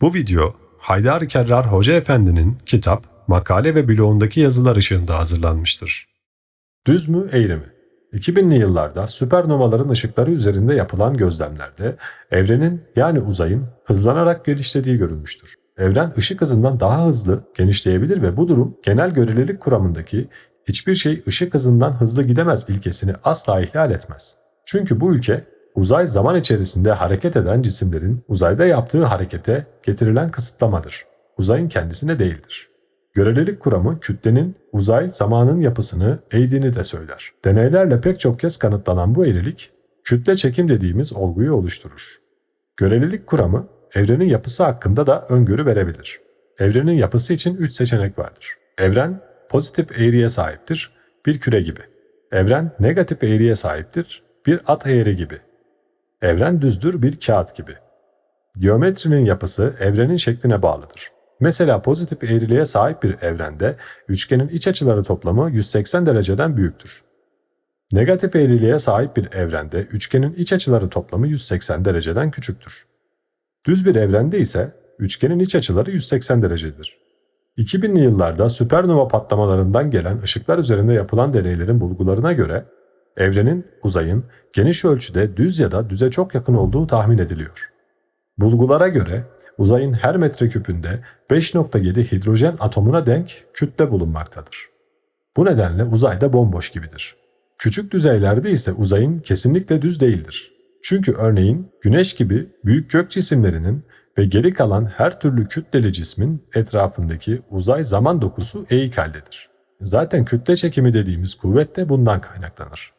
Bu video Haydar Kerrar Hoca Efendi'nin kitap, makale ve blogundaki yazılar ışığında hazırlanmıştır. Düz mü eğri mi? 2000'li yıllarda süpernovaların ışıkları üzerinde yapılan gözlemlerde evrenin yani uzayın hızlanarak genişlediği görülmüştür. Evren ışık hızından daha hızlı genişleyebilir ve bu durum genel görelilik kuramındaki hiçbir şey ışık hızından hızlı gidemez ilkesini asla ihlal etmez. Çünkü bu ülke uzay zaman içerisinde hareket eden cisimlerin uzayda yaptığı harekete getirilen kısıtlamadır. Uzayın kendisine değildir. Görelilik kuramı kütlenin uzay zamanın yapısını eğdiğini de söyler. Deneylerle pek çok kez kanıtlanan bu eğrilik kütle çekim dediğimiz olguyu oluşturur. Görelilik kuramı evrenin yapısı hakkında da öngörü verebilir. Evrenin yapısı için 3 seçenek vardır. Evren pozitif eğriye sahiptir, bir küre gibi. Evren negatif eğriye sahiptir, bir at eğri gibi. Evren düzdür, bir kağıt gibi. Geometrinin yapısı evrenin şekline bağlıdır. Mesela pozitif eğriliğe sahip bir evrende üçgenin iç açıları toplamı 180 dereceden büyüktür. Negatif eğriliğe sahip bir evrende üçgenin iç açıları toplamı 180 dereceden küçüktür. Düz bir evrende ise üçgenin iç açıları 180 derecedir. 2000'li yıllarda süpernova patlamalarından gelen ışıklar üzerinde yapılan deneylerin bulgularına göre evrenin, uzayın geniş ölçüde düz ya da düze çok yakın olduğu tahmin ediliyor. Bulgulara göre uzayın her metreküpünde 5.7 hidrojen atomuna denk kütle bulunmaktadır. Bu nedenle uzayda bomboş gibidir. Küçük düzeylerde ise uzayın kesinlikle düz değildir. Çünkü örneğin Güneş gibi büyük gök cisimlerinin ve geri kalan her türlü kütleli cismin etrafındaki uzay zaman dokusu eğik haldedir. Zaten kütle çekimi dediğimiz kuvvet de bundan kaynaklanır.